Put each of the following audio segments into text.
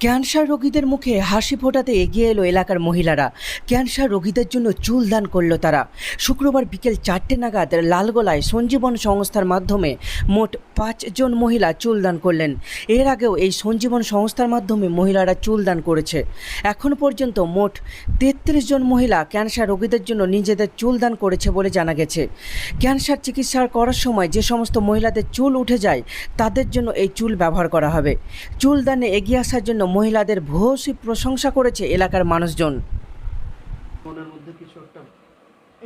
Cancer রোগীদের মুখে হাসি ফোটাতে এগিয়ে এলো এলাকার মহিলারা। ক্যান্সার রোগীদের জন্য চুল দান করল তারা। শুক্রবার বিকেল চারটে নাগাদ লালগোলায় সঞ্জীবন সংস্থার মাধ্যমে মোট পাঁচজন মহিলা চুল দান করলেন। এর আগেও এই সঞ্জীবন সংস্থার মাধ্যমে মহিলারা চুল দান করেছে। এখন পর্যন্ত মোট তেত্রিশ জন মহিলা ক্যান্সার রোগীদের জন্য নিজেদের চুল দান করেছে বলে জানা গেছে। ক্যান্সার চিকিৎসা করার সময় যে সমস্ত মহিলাদের চুল উঠে যায়, তাদের জন্য এই চুল ব্যবহার করা হবে। চুল দানে এগিয়ে আসার জন্য মহিলাদের ভূয়সী প্রশংসা করেছে এলাকার মানুষজন। মনের মধ্যে কিছু একটা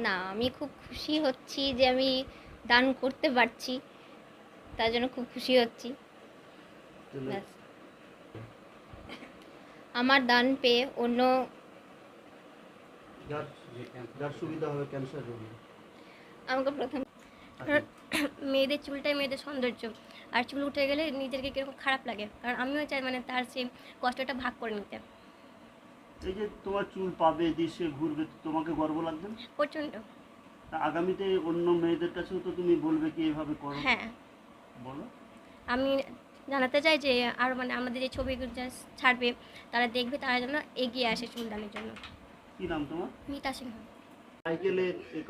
না আমি খুব খুশি হচ্ছি যে আমি দান করতে পারছি। তার জন্য খুব খুশি হচ্ছি। ব্যাস। আমার দান পেয়ে অন্য যার যার সুবিধা হবে ক্যান্সার রোগী। আমাকে প্রথম মেয়েদের চুলটাই মেয়েদের সৌন্দর্য। আর চুল উঠে গেলে নিজেকে কীরকম খারাপ লাগে? কারণ আমিও চাই মানে তার সেই কষ্টটা ভাগ করে নিতে। এই যে তোমার চুল পাবে দেশে ঘুরবে তোমাকে গর্ব লাগবে প্রচণ্ড। আগামীতে অন্য মেয়েদের কাছেও তো তুমি বলবে কি এভাবে করো? হ্যাঁ। বলো। আমি জানাতে চাই যে আর মানে আমাদের যে ছবিগুলো ছাড়বে তারা দেখবে তারা যেন এগিয়ে আসে চুলদানের জন্য। কি নাম তোমার? মিতা সিংহ।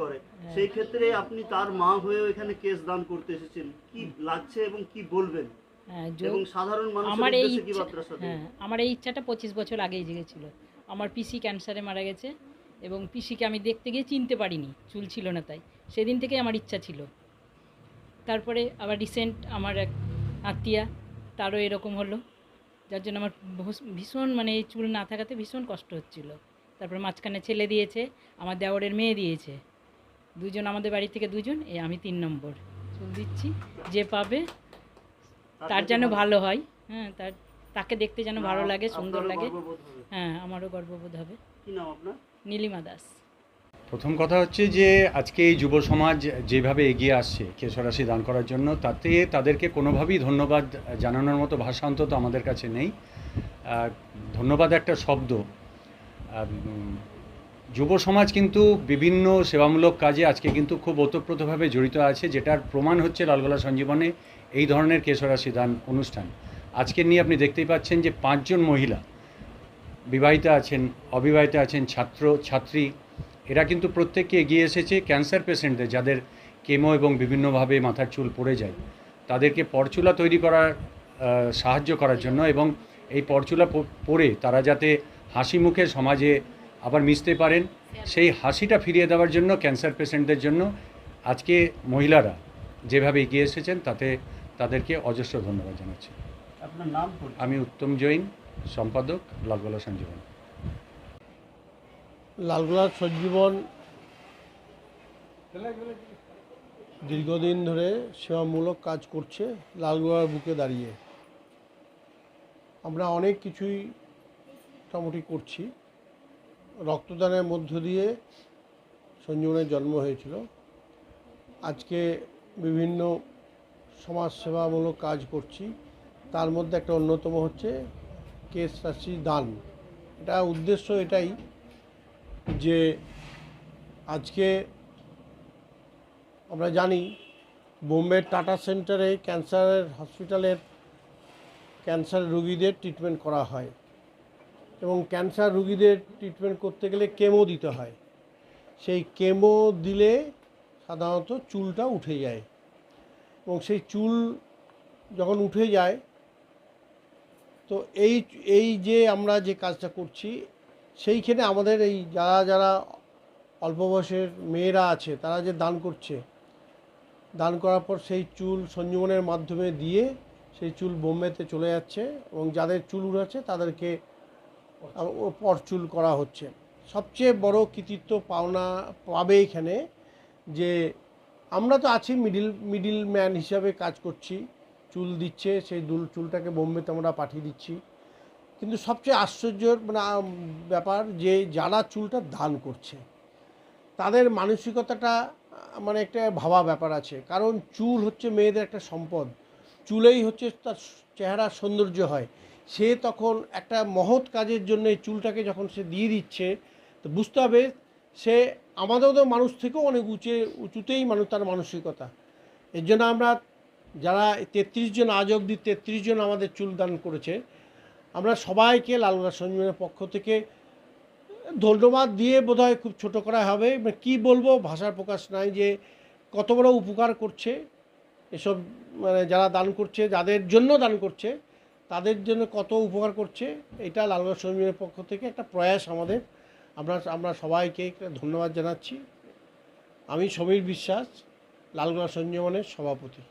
করে। সেই ক্ষেত্রে আপনি তার মা হয়েও এখানে কেস দান করতে এসেছেন। কি লাগছে এবং কি বলবেন? হ্যাঁ, এবং সাধারণ আমার এই হ্যাঁ আমার এই ইচ্ছাটা পঁচিশ বছর আগেই জেগেছিল। আমার পিসি ক্যান্সারে মারা গেছে এবং পিসিকে আমি দেখতে গিয়ে চিনতে পারিনি। চুল ছিল না তাই। সেদিন থেকে আমার ইচ্ছা ছিল। তারপরে আবার রিসেন্ট আমার এক আত্মীয়া তারও এরকম হলো। যার জন্য আমার ভীষণ মানে এই চুল না থাকাতে ভীষণ কষ্ট হচ্ছিল। তারপরে মাঝখানে ছেলে দিয়েছে আমার দেওরের মেয়ে দিয়েছে। দুজন আমাদের বাড়ি থেকে দুজন এই আমি তিন নম্বর। চুল দিচ্ছি যে পাবে তার যেন ভালো হয় হ্যাঁ তার তাকে দেখতে যেন ভালো লাগে সুন্দর লাগে। হ্যাঁ আমারও গর্ববোধ হবে। কি নীলিমা দাস। প্রথম কথা হচ্ছে যে আজকে এই যুব সমাজ যেভাবে এগিয়ে আসছে কেশরাশি দান করার জন্য তাতে তাদেরকে কোনোভাবেই ধন্যবাদ জানানোর মতো ভাষা অন্তত আমাদের কাছে নেই। আর ধন্যবাদ একটা শব্দ যুব সমাজ কিন্তু বিভিন্ন সেবামূলক কাজে আজকে কিন্তু খুব ওতপ্রোতভাবে জড়িত আছে, যেটার প্রমাণ হচ্ছে লালগোলা সঞ্জীবনে এই ধরনের কেশরাশি দান অনুষ্ঠান। আজকে নিয়ে আপনি দেখতেই পাচ্ছেন যে পাঁচজন মহিলা বিবাহিতা আছেন, অবিবাহিতা আছেন, ছাত্র, ছাত্রী, এরা কিন্তু প্রত্যেককে এগিয়ে এসেছে ক্যান্সার পেশেন্টদের, যাদের কেমো এবং বিভিন্নভাবে মাথার চুল পড়ে যায়। তাদেরকে পরচুলা তৈরি করার সাহায্য করার জন্য এবং এই পরচুলা পরে তারা যাতে হাসি মুখে সমাজে আবার মিশতে পারেন। সেই হাসিটা ফিরিয়ে দেওয়ার জন্য ক্যান্সার পেশেন্টদের জন্য আজকে মহিলারা যেভাবে এগিয়ে এসেছেন তাতে তাদেরকে অজস্র ধন্যবাদ জানাচ্ছি। আপনার নাম আমি উত্তম জৈন সম্পাদক লালগোলা সঞ্জীবন। লালগোলা সঞ্জীবন দীর্ঘদিন ধরে সেবামূলক কাজ করছে লালগোলার বুকে দাঁড়িয়ে। আমরা অনেক কিছুই মোটামুটি করছি। রক্তদানের মধ্য দিয়ে সঞ্জীবনের জন্ম হয়েছিল। আজকে বিভিন্ন সমাজসেবামূলক কাজ করছি। তার মধ্যে একটা অন্যতম হচ্ছে কেস রাশি দান। এটা উদ্দেশ্য এটাই যে আজকে আমরা জানি বোম্বের টাটা সেন্টারে ক্যান্সারের হসপিটালের ক্যান্সার রুগীদের ট্রিটমেন্ট করা হয়। এবং ক্যান্সার রুগীদের ট্রিটমেন্ট করতে গেলে কেমো দিতে হয়। সেই কেমো দিলে সাধারণত চুলটা উঠে যায়। এবং সেই চুল যখন উঠে যায়, তো এই এই যে আমরা যে কাজটা করছি, সেইখানে আমাদের এই যারা যারা অল্প বয়সের মেয়েরা আছে, তারা যে দান করছে, দান করার পর সেই চুল সঞ্জীবনের মাধ্যমে দিয়ে সেই চুল বোম্বেতে চলে যাচ্ছে এবং যাদের চুল উড়াচ্ছে তাদেরকে পর চুল করা হচ্ছে। সবচেয়ে বড় কৃতিত্ব পাওনা পাবে এখানে যে আমরা তো আছি মিডিল মিডিল ম্যান হিসাবে কাজ করছি। চুল দিচ্ছে, সেই দুল, চুলটাকে বোম্বেতে আমরা পাঠিয়ে দিচ্ছি। কিন্তু সবচেয়ে আশ্চর্যের মানে ব্যাপার যে যারা চুলটা দান করছে, তাদের মানসিকতাটা মানে একটা ভাবা ব্যাপার আছে। কারণ চুল হচ্ছে মেয়েদের একটা সম্পদ। চুলেই হচ্ছে তার চেহারা সৌন্দর্য হয়। সে তখন একটা মহৎ কাজের জন্য এই চুলটাকে যখন সে দিয়ে দিচ্ছে, তো বুঝতে হবে সে আমাদের তো মানুষ থেকেও অনেক উঁচে, উঁচুতেই মানুষ, তার মানসিকতা। এর জন্য আমরা যারা তেত্রিশ জন, আজ অবধি তেত্রিশ জন আমাদের চুল দান করেছে, আমরা সবাইকে লালগোলা সঞ্জীবনের পক্ষ থেকে ধন্যবাদ দিয়ে বোধহয় খুব ছোট করা হবে। কী বলব, ভাষার প্রকাশ নাই যে কত বড় উপকার করছে, এসব মানে যারা দান করছে, যাদের জন্য দান করছে তাদের জন্য কত উপকার করছে, এটা লালগড় সঞ্জীবনের পক্ষ থেকে একটা প্রয়াস আমাদের। আমরা আমরা সবাইকে ধন্যবাদ জানাচ্ছি। আমি সমীর বিশ্বাস লালগড় সঞ্জীবনের সভাপতি।